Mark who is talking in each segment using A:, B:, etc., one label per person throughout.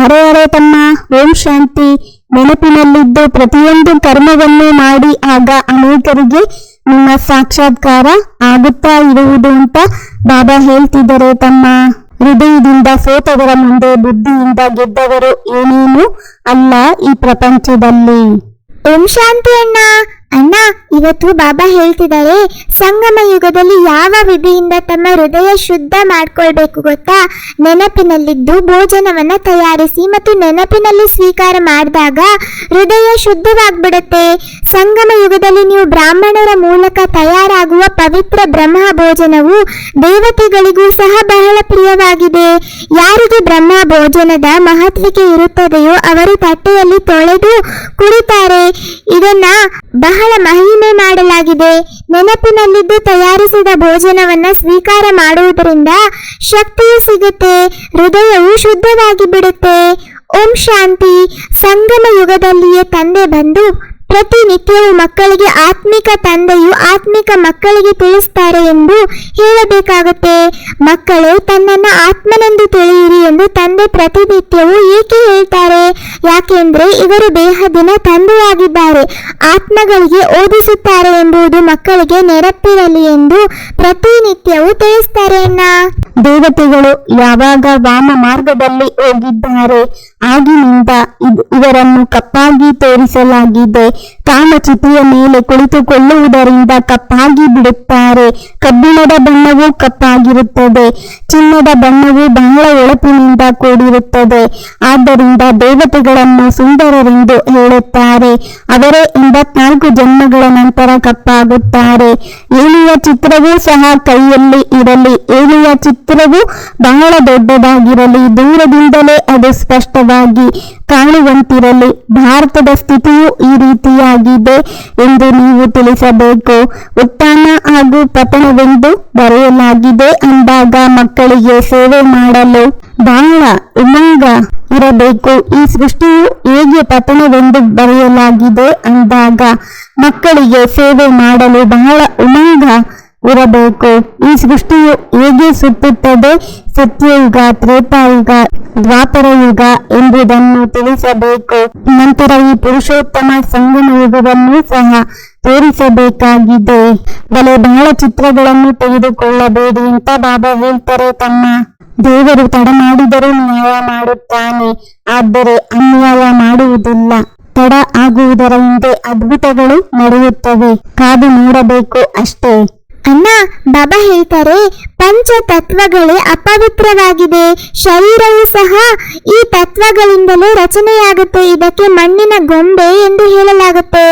A: ಹರೇ ತಮ್ಮ ಓಂ ಶಾಂತಿ ನೆನಪಿನಲ್ಲಿದ್ದು ಪ್ರತಿಯೊಂದು ಕರ್ಮವನ್ನು ಮಾಡಿ ಆಗ ಅನೇಕರಿಗೆ ನಿಮ್ಮ ಸಾಕ್ಷಾತ್ಕಾರ ಆಗುತ್ತಾ ಇರುವುದು ಅಂತ ಬಾಬಾ ಹೇಳ್ತಿದ್ದಾರೆ ತಮ್ಮ ಹೃದಯದಿಂದ ಸೋತವರ ಮುಂದೆ ಬುದ್ಧಿಯಿಂದ ಗೆದ್ದವರು ಏನೇನು ಅಲ್ಲ ಈ ಪ್ರಪಂಚದಲ್ಲಿ.
B: ಓಂ ಶಾಂತಿ ಅಣ್ಣ. ಇವತ್ತು ಬಾಬಾ ಹೇಳ್ತಿದ್ದಾರೆ, ಸಂಗಮ ಯುಗದಲ್ಲಿ ಯಾವ ವಿಧಿಯಿಂದ ತಮ್ಮ ಹೃದಯ ಶುದ್ಧ ಮಾಡ್ಕೊಳ್ಬೇಕು ಗೊತ್ತಾ? ನೆನಪಿನಲ್ಲಿದ್ದು ಭೋಜನವನ್ನ ತಯಾರಿಸಿ ಮತ್ತು ನೆನಪಿನಲ್ಲಿ ಸ್ವೀಕಾರ ಮಾಡಿದಾಗ ಹೃದಯ ಶುದ್ಧವಾಗ್ಬಿಡುತ್ತೆ. ಸಂಗಮ ಯುಗದಲ್ಲಿ ನೀವು ಬ್ರಾಹ್ಮಣರ ಮೂಲಕ ತಯಾರಾಗುವ ಪವಿತ್ರ ಬ್ರಹ್ಮ ಭೋಜನವು ದೇವತೆಗಳಿಗೂ ಸಹ ಬಹಳ ಪ್ರಿಯವಾಗಿದೆ. ಯಾರಿಗೆ ಬ್ರಹ್ಮ ಭೋಜನದ ಮಹತ್ವಿಕೆ ಇರುತ್ತದೆಯೋ ಅವರು ತಟ್ಟೆಯಲ್ಲಿ ತೊಳೆದು ಕುಡಿತಾರೆ. ಇದನ್ನ ಬಹಳ ಮಹಿಮೆ ಮಾಡಲಾಗಿದೆ. ನೆನಪಿನಲ್ಲಿದ್ದು ತಯಾರಿಸಿದ ಭೋಜನವನ್ನ ಸ್ವೀಕಾರ ಮಾಡುವುದರಿಂದ ಶಕ್ತಿಯು ಸಿಗುತ್ತೆ, ಹೃದಯವು ಶುದ್ಧವಾಗಿ ಬಿಡುತ್ತೆ. ಓಂ ಶಾಂತಿ. ಸಂಗಮ ಯುಗದಲ್ಲಿಯೇ ತಂದೆ ಬಂದು ಪ್ರತಿನಿತ್ಯವೂ ಮಕ್ಕಳಿಗೆ ಆತ್ಮಿಕ ತಂದೆಯು ಆತ್ಮಿಕ ಮಕ್ಕಳಿಗೆ ತಿಳಿಸ್ತಾರೆ ಎಂದು ಹೇಳಬೇಕಾಗುತ್ತೆ. ಮಕ್ಕಳು ತನ್ನನ್ನು ಆತ್ಮನೆಂದು ತಿಳಿಯಿರಿ ಎಂದು ತಂದೆ ಪ್ರತಿನಿತ್ಯವೂ ಏಕೆ ಹೇಳ್ತಾರೆ? ಯಾಕೆಂದ್ರೆ ಇವರು ದೇಹದಿನ ತಂದೆಯಾಗಿದ್ದಾರೆ. ಆತ್ಮಗಳಿಗೆ ಓದಿಸುತ್ತಾರೆ ಎಂಬುದು ಮಕ್ಕಳಿಗೆ ನೆನಪಿರಲಿ ಎಂದು ಪ್ರತಿನಿತ್ಯವೂ ತಿಳಿಸ್ತಾರೆ
A: ದೇವತೆಗಳು ಯಾವಾಗ ವಾಮ ಮಾರ್ಗದಲ್ಲಿ ಹೋಗಿದ್ದಾರೆ, ಆಗಿನಿಂದ ಇವರನ್ನು ಕಪ್ಪಾಗಿ ತೋರಿಸಲಾಗಿದೆ. ಕಾಮಚಿತೆಯ ಮೇಲೆ ಕುಳಿತುಕೊಳ್ಳುವುದರಿಂದ ಕಪ್ಪಾಗಿ ಬಿಡುತ್ತಾರೆ. ಕಬ್ಬಿಣದ ಬಣ್ಣವು ಕಪ್ಪಾಗಿರುತ್ತದೆ. ಚಿನ್ನದ ಬಣ್ಣವು ಬಹಳ ಒಳಪಿನಿಂದ ಕೂಡಿರುತ್ತದೆ. ಆದ್ದರಿಂದ ದೇವತೆಗಳನ್ನು ಸುಂದರರೆಂದು ಹೇಳುತ್ತಾರೆ. ಅವರೇ ಎಂಬತ್ನಾಲ್ಕು ಜನ್ಮಗಳ ನಂತರ ಕಪ್ಪಾಗುತ್ತಾರೆ. ಏಳಿಯ ಚಿತ್ರವೂ ಸಹ ಕೈಯಲ್ಲಿ ಇರಲಿ. ಏಳಿಯ ಚಿತ್ರವು ಬಹಳ ದೊಡ್ಡದಾಗಿರಲಿ. ದೂರದಿಂದಲೇ ಅದು ಸ್ಪಷ್ಟವಾಗಿ ಕಾಣುವಂತಿರಲಿ. ಭಾರತದ ಸ್ಥಿತಿಯು ಈ ರೀತಿಯಾಗಿದೆ ಎಂದು ನೀವು ತಿಳಿಸಬೇಕು. ಉತ್ಥಾನ ಹಾಗೂ ಪತನವೆಂದು ಬರೆಯಲಾಗಿದೆ ಅಂದಾಗ ಮಕ್ಕಳಿಗೆ ಸೇವೆ ಮಾಡಲು ಬಹಳ ಉಮಂಗ ಇರಬೇಕು. ಈ ಸೃಷ್ಟಿಯು ಹೇಗೆ ಪತನವೆಂದು ಬರೆಯಲಾಗಿದೆ ಅಂದಾಗ ಮಕ್ಕಳಿಗೆ ಸೇವೆ ಮಾಡಲು ಬಹಳ ಉಮಂಗ ಇರಬೇಕು. ಈ ಸೃಷ್ಟಿಯು ಹೇಗೆ ಸುತ್ತುತ್ತದೆ? ಸತ್ಯಯುಗ ತ್ರೇತಾಯುಗ ದ್ವಾಪರ ಯುಗ ಎಂಬುದನ್ನು ತಿಳಿಸಬೇಕು. ನಂತರ ಈ ಪುರುಷೋತ್ತಮ ಸಂಗಮ ಯುಗವನ್ನು ಸಹ ತೋರಿಸಬೇಕಾಗಿದೆ. ಬಲೆ ಬಹಳ ಚಿತ್ರಗಳನ್ನು ತೆಗೆದುಕೊಳ್ಳಬೇಡಿ ಅಂತ ಬಾಬಾ ಹೇಳ್ತಾರೆ ತಮ್ಮ. ದೇವರು ತಡ ಮಾಡಿದರೂ ನ್ಯಾಯ ಮಾಡುತ್ತಾನೆ. ಆದರೆ ಅನ್ಯಾಯ ಮಾಡುವುದಿಲ್ಲ. ತಡ ಆಗುವುದರ ಹಿಂದೆ ಅದ್ಭುತಗಳು ನಡೆಯುತ್ತವೆ. ಕಾದು ನೋಡಬೇಕು ಅಷ್ಟೇ.
B: ಅಣ್ಣ ಬಾಬಾ ಹೇಳ್ತಾರೆ ಪಂಚ ತತ್ವಗಳೇ ಅಪವಿತ್ರವಾಗಿದೆ. ಶರೀರವು ಸಹ ಈ ತತ್ವಗಳಿಂದಲೇ ರಚನೆಯಾಗುತ್ತೆ. ಇದಕ್ಕೆ ಮಣ್ಣಿನ ಗೊಂಬೆ ಎಂದು ಹೇಳಲಾಗುತ್ತೆ.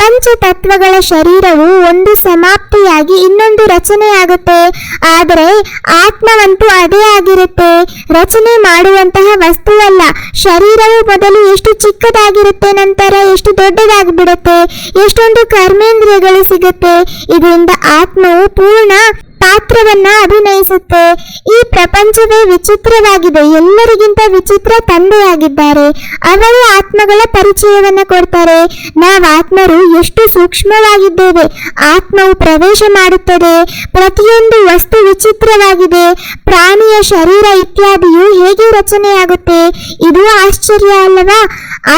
B: ಪಂಚ ತತ್ವಗಳ ಶರೀರವು ಒಂದು ಸಮಾಪ್ತಿಯಾಗಿ ಇನ್ನೊಂದು ರಚನೆಯಾಗುತ್ತೆ. ಆದರೆ ಆತ್ಮವಂತೂ ಅದೇ ಆಗಿರುತ್ತೆ. ರಚನೆ ಮಾಡುವಂತಹ ವಸ್ತುವಲ್ಲ. ಶರೀರವು ಮೊದಲು ಎಷ್ಟು ಚಿಕ್ಕದಾಗಿರುತ್ತೆ ನಂತರ ಎಷ್ಟು ದೊಡ್ಡದಾಗಿಬಿಡುತ್ತೆ. ಎಷ್ಟೊಂದು ಕರ್ಮೇಂದ್ರಿಯಗಳು ಸಿಗುತ್ತೆ. ಇದರಿಂದ ಆತ್ಮವು ಪೂರ್ಣ ಪಾತ್ರವನ್ನ ಅಭಿನಯಿಸುತ್ತೆ. ಈ ಪ್ರಪಂಚವೇ ವಿಚಿತ್ರವಾಗಿದೆ. ಎಲ್ಲರಿಗಿಂತ ವಿಚಿತ್ರ ತಂದೆಯಾಗಿದ್ದಾರೆ. ಅವರೇ ಆತ್ಮಗಳ ಪರಿಚಯವನ್ನ ಕೊಡ್ತಾರೆ. ನಾವು ಆತ್ಮರು ಎಷ್ಟು ಸೂಕ್ಷ್ಮವಾಗಿದ್ದೇವೆ. ಆತ್ಮವು ಪ್ರವೇಶ ಮಾಡುತ್ತದೆ. ಪ್ರತಿಯೊಂದು ವಸ್ತು ವಿಚಿತ್ರವಾಗಿದೆ. ಪ್ರಾಣಿಯ ಶರೀರ ಇತ್ಯಾದಿಯು ಹೇಗೆ ರಚನೆಯಾಗುತ್ತೆ? ಇದು ಆಶ್ಚರ್ಯ ಅಲ್ಲವಾ?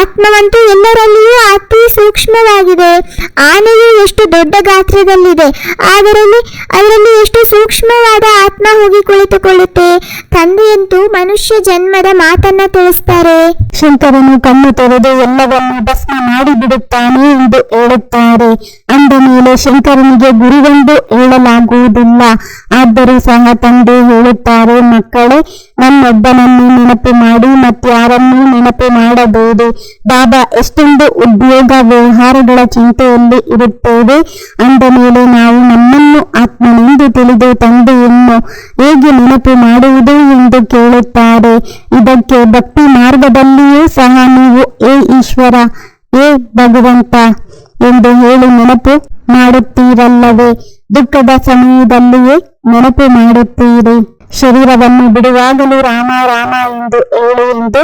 B: ಆತ್ಮವಂತೂ ಎಲ್ಲರಲ್ಲಿಯೂ ಅತಿ ಸೂಕ್ಷ್ಮವಾಗಿದೆ. ಆನೆಯು ಎಷ್ಟು ದೊಡ್ಡ ಗಾತ್ರದಲ್ಲಿದೆ. ಅದರಲ್ಲಿ ಅದರಲ್ಲಿ ಎಷ್ಟು ಸೂಕ್ಷ್ಮವಾದ ಆತ್ಮ ಹೋಗಿ ಕುಳಿತುಕೊಳ್ಳುತ್ತೆ ತಂದೆಯಂತೂ ಮನುಷ್ಯ ಜನ್ಮದ ಮಾತನ್ನ ತಿಳಿಸ್ತಾರೆ.
A: ಶಂಕರನು ಕಣ್ಣು ತೆರೆದು ಎಲ್ಲವನ್ನು ಭಸ್ಮ ಮಾಡಿಬಿಡುತ್ತಾನೆ ಎಂದು ಹೇಳುತ್ತಾರೆ. ಅಂದ ಮೇಲೆ ಶಂಕರನಿಗೆ ಗುರುವೆಂದು ಹೇಳಲಾಗುವುದಿಲ್ಲ. ಆದರೂ ಸಹ ತಂದೆ ಹೇಳುತ್ತಾರೆ, ಮಕ್ಕಳೇ ನಮ್ಮೊಬ್ಬನನ್ನು ನೆನಪು ಮಾಡಿ, ಮತ್ತಾರನ್ನೂ ನೆನಪು ಮಾಡಬಹುದು ಬಾಬಾ, ಎಷ್ಟೊಂದು ಉದ್ಯೋಗ ವ್ಯವಹಾರಗಳ ಚಿಂತೆಯಲ್ಲಿ ಇರುತ್ತೇವೆ. ಅಂದ ಮೇಲೆ ನಾವು ನಮ್ಮನ್ನು ಆತ್ಮನೆಂದು ತಿಳಿದು ತಂದೆಯನ್ನು ಹೇಗೆ ನೆನಪು ಮಾಡುವುದು ಎಂದು ಕೇಳುತ್ತಾರೆ. ಇದಕ್ಕೆ ಭಕ್ತಿ ಮಾರ್ಗದಲ್ಲಿಯೂ ಸಹ ನೀವು, ಏ ಈಶ್ವರ, ಏ ಭಗವಂತ ಎಂದು ಹೇಳಿ ನೆನಪು ಮಾಡುತ್ತೀರಲ್ಲವೇ? ದುಃಖದ ಸಮಯದಲ್ಲಿಯೇ ನೆನಪು ಮಾಡುತ್ತೀರಿ. ಶರೀರವನ್ನು ಬಿಡುವಾಗಲೂ ರಾಮ ರಾಮ ಎಂದು ಹೇಳು ಎಂದು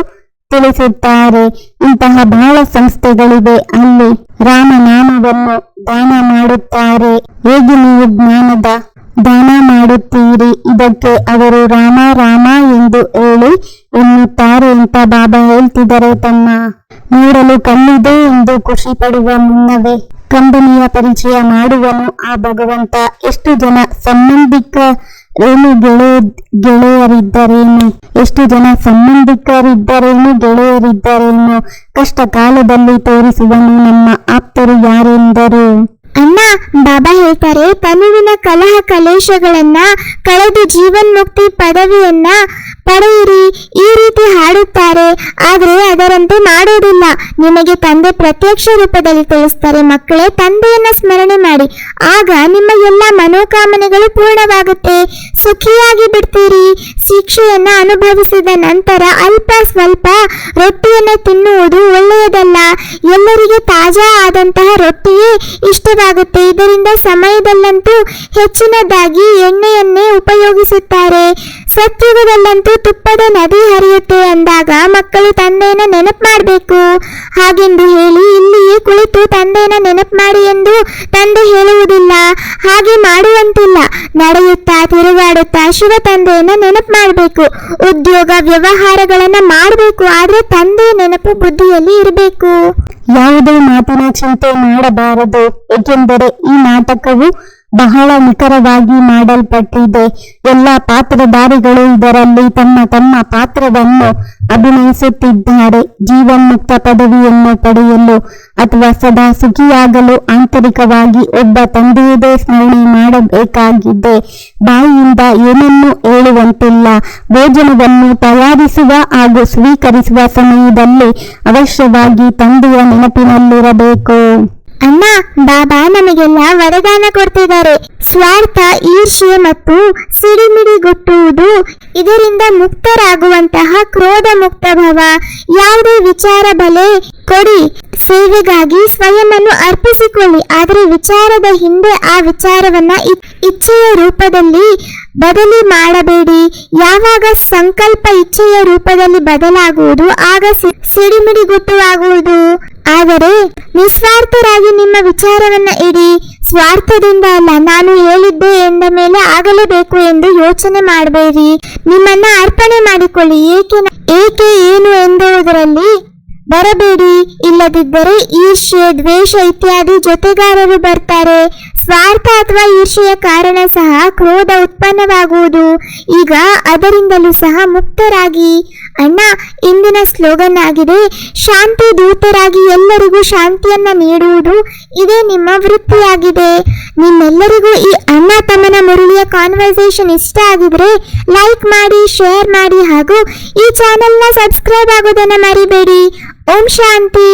A: ತಿಳಿಸುತ್ತಾರೆ. ಇಂತಹ ಬಹಳ ಸಂಸ್ಥೆಗಳಿವೆ ಅಲ್ಲಿ ರಾಮನಾಮವನ್ನು ದಾನ ಮಾಡುತ್ತಾರೆ. ಹೇಗೆ ನೀವು ಜ್ಞಾನದ ದಾನ ಮಾಡುತ್ತೀರಿ. ಇದಕ್ಕೆ ಅವರು ರಾಮ ರಾಮ ಎಂದು ಹೇಳಿ ಎನ್ನುತ್ತಾರೆ ಅಂತ ಬಾಬಾ ಹೇಳ್ತಿದ್ದಾರೆ ತಮ್ಮ. ನೋಡಲು ಕಣ್ಣಿದೆ ಎಂದು ಖುಷಿ ಪಡುವ ಮುನ್ನವೇ ಕಂಬನಿಯ ಪರಿಚಯ ಮಾಡುವನು ಆ ಭಗವಂತ. ಎಷ್ಟು ಜನ ಸಂಬಂಧಿಕರೇನು ಗೆಳೆಯ ಗೆಳೆಯರಿದ್ದರೇನು? ಎಷ್ಟು ಜನ ಸಂಬಂಧಿಕರಿದ್ದರೇನು, ಗೆಳೆಯರಿದ್ದರೇನು? ಕಷ್ಟ ಕಾಲದಲ್ಲಿ ತೋರಿಸುವನು ನಮ್ಮ ಆಪ್ತರು ಯಾರೆಂದರು?
B: ಅಣ್ಣ ಬಾಬಾ ಹೇಳ್ತಾರೆ ತನುವಿನ ಕಲಹ ಕಲೇಶಗಳನ್ನ ಕಳೆದು ಜೀವನ್ಮುಕ್ತಿ ಪದವಿಯನ್ನ ಪಡೆಯಿರಿ. ಈ ರೀತಿ ಹಾಡುತ್ತಾರೆ, ಆದರೆ ಅದರಂತೆ ಮಾಡುವುದಿಲ್ಲ. ನಿಮಗೆ ತಂದೆ ಪ್ರತ್ಯಕ್ಷ ರೂಪದಲ್ಲಿ ತಿಳಿಸ್ತಾರೆ, ಮಕ್ಕಳೇ ತಂದೆಯನ್ನ ಸ್ಮರಣೆ ಮಾಡಿ. ಆಗ ನಿಮ್ಮ ಎಲ್ಲ ಮನೋಕಾಮನೆಗಳು ಪೂರ್ಣವಾಗುತ್ತೆ. ಸುಖಿಯಾಗಿ ಬಿಡ್ತೀರಿ. ಶಿಕ್ಷೆಯನ್ನ ಅನುಭವಿಸಿದ ನಂತರ ಅಲ್ಪ ಸ್ವಲ್ಪ ರೊಟ್ಟಿಯನ್ನು ತಿನ್ನುವುದು ಒಳ್ಳೆಯದಲ್ಲ. ಎಲ್ಲರಿಗೆ ತಾಜಾ ಆದಂತಹ ರೊಟ್ಟಿಯೇ ಇಷ್ಟವಾಗುತ್ತೆ. ಇದರಿಂದ ಸಮಯದಲ್ಲಂತೂ ಹೆಚ್ಚಿನದಾಗಿ ಎಣ್ಣೆಯನ್ನೇ ಉಪಯೋಗಿಸುತ್ತಾರೆ. ಸತ್ಯುಗದಲ್ಲಂತೂ ತುಪ್ಪದ ನದಿ ಹರಿಯುತ್ತೆ ಅಂದಾಗ ಮಕ್ಕಳು ತಂದೆಯನ್ನ ನೆನಪು ಮಾಡಬೇಕು. ಹಾಗೆಂದು ಹೇಳಿ ಇಲ್ಲಿಯೇ ಕುಳಿತು ತಂದೆಯನ್ನ ನೆನಪು ಮಾಡಿ ಎಂದು ತಂದೆ ಹೇಳುವುದಿಲ್ಲ. ಹಾಗೆ ಮಾಡುವಂತಿಲ್ಲ. ನಡೆಯುತ್ತಾ ತಿರುಗಾಡುತ್ತಾ ಶಿವ ತಂದೆಯನ್ನ ನೆನಪು ಮಾಡಬೇಕು. ಉದ್ಯೋಗ ವ್ಯವಹಾರಗಳನ್ನ ಮಾಡಬೇಕು. ಆದ್ರೆ ತಂದೆ ನೆನಪು ಬುದ್ಧಿಯಲ್ಲಿ ಇರಬೇಕು.
A: ಯಾವುದೇ ಮಾತಿನ ಚಿಂತೆ ಮಾಡಬಾರದು. ಏಕೆಂದರೆ ಈ ನಾಟಕವು ಬಹಳ ನಿಖರವಾಗಿ ಮಾಡಲ್ಪಟ್ಟಿದೆ. ಎಲ್ಲ ಪಾತ್ರಧಾರಿಗಳು ಇದರಲ್ಲಿ ತಮ್ಮ ತಮ್ಮ ಪಾತ್ರವನ್ನು ಅಭಿನಯಿಸುತ್ತಿದ್ದಾರೆ. ಜೀವನ್ಮುಕ್ತ ಪದವಿಯನ್ನು ಪಡೆಯಲು ಅಥವಾ ಸದಾ ಸುಖಿಯಾಗಲು ಆಂತರಿಕವಾಗಿ ಒಬ್ಬ ತಂದೆಯದೇ ಸ್ಮರಣೆ ಮಾಡಬೇಕಾಗಿದೆ. ಬಾಯಿಯಿಂದ ಏನನ್ನೂ ಹೇಳುವಂತಿಲ್ಲ. ಭೋಜನವನ್ನು ತಯಾರಿಸುವ ಹಾಗೂ ಸ್ವೀಕರಿಸುವ ಸಮಯದಲ್ಲಿ ಅವಶ್ಯವಾಗಿ ತಂದೆಯ ನೆನಪಿನಲ್ಲಿರಬೇಕು.
B: ಅಣ್ಣ ಬಾಬಾ ನಮಗೆಲ್ಲ ವರದಾನ ಕೊಡ್ತಿದ್ದಾರೆ. ಸ್ವಾರ್ಥ, ಈರ್ಷ್ಯೆ ಮತ್ತು ಸಿಡಿಮಿಡಿ ಸಿಡಿಮಿಡಿಗುಟ್ಟುವುದು ಇದರಿಂದ ಮುಕ್ತರಾಗುವಂತಹ ಕ್ರೋಧ ಮುಕ್ತ ಭವ. ಯಾವುದೇ ವಿಚಾರ ಬಲೆ ಕೊಡಿ. ಸೇವೆಗಾಗಿ ಸ್ವಯಂವನ್ನು ಅರ್ಪಿಸಿಕೊಳ್ಳಿ. ಆದರೆ ವಿಚಾರದ ಹಿಂದೆ ಆ ವಿಚಾರವನ್ನ ಇಚ್ಛೆಯ ರೂಪದಲ್ಲಿ ಬದಲಿ ಮಾಡಬೇಡಿ. ಯಾವಾಗ ಸಂಕಲ್ಪ ಇಚ್ಛೆಯ ರೂಪದಲ್ಲಿ ಬದಲಾಗುವುದು, ಆಗ ಸಿ- ಸಿಡಿಮಿಡಿಗುಟ್ಟುವಾಗುವುದು ಆದರೆ ನಿಸ್ವಾರ್ಥರಾಗಿ ನಿಮ್ಮ ವಿಚಾರವನ್ನ ಇಡಿ, ಸ್ವಾರ್ಥದಿಂದ ಅಲ್ಲ, ನಾನು ಹೇಳಿದ್ದೆ ಎಂದ ಮೇಲೆ ಆಗಲೇಬೇಕು ಎಂದು ಯೋಚನೆ ಮಾಡಬೇಡಿ. ನಿಮ್ಮನ್ನ ಅರ್ಪಣೆ ಮಾಡಿಕೊಳ್ಳಿ. ಏಕೆ ಏಕೆ ಏನು ಎಂದುವುದರಲ್ಲಿ ಬರಬೇಡಿ. ಇಲ್ಲದಿದ್ದರೆ ಈರ್ಷ್ಯೆ ದ್ವೇಷ ಇತ್ಯಾದಿ ಜೊತೆಗಾರರು ಬರ್ತಾರೆ. ಸ್ವಾರ್ಥ ಅಥವಾ ಈರ್ಷೆಯ ಕಾರಣ ಸಹ ಕ್ರೋಧ ಉತ್ಪನ್ನವಾಗುವುದು. ಈಗ ಅದರಿಂದಲೂ ಸಹ ಮುಕ್ತರಾಗಿ. ಅಣ್ಣ, ಇಂದಿನ ಸ್ಲೋಗನ್ ಆಗಿದೆ, ಶಾಂತಿ ದೂತರಾಗಿ ಎಲ್ಲರಿಗೂ ಶಾಂತಿಯನ್ನ ನೀಡುವುದು ಇದೇ ನಿಮ್ಮ ವೃತ್ತಿಯಾಗಿದೆ. ನಿಮ್ಮೆಲ್ಲರಿಗೂ ಈ ಅಣ್ಣ ತಮ್ಮನ ಮುರುಳಿಯ ಕಾನ್ವರ್ಸೇಷನ್ ಇಷ್ಟ ಆಗಿದ್ರೆ ಲೈಕ್ ಮಾಡಿ ಶೇರ್ ಮಾಡಿ ಹಾಗೂ ಈ ಚಾನೆಲ್ನ ಸಬ್ಸ್ಕ್ರೈಬ್ ಆಗೋದನ್ನ ಮರಿಬೇಡಿ. ಓಂ ಶಾಂತಿ.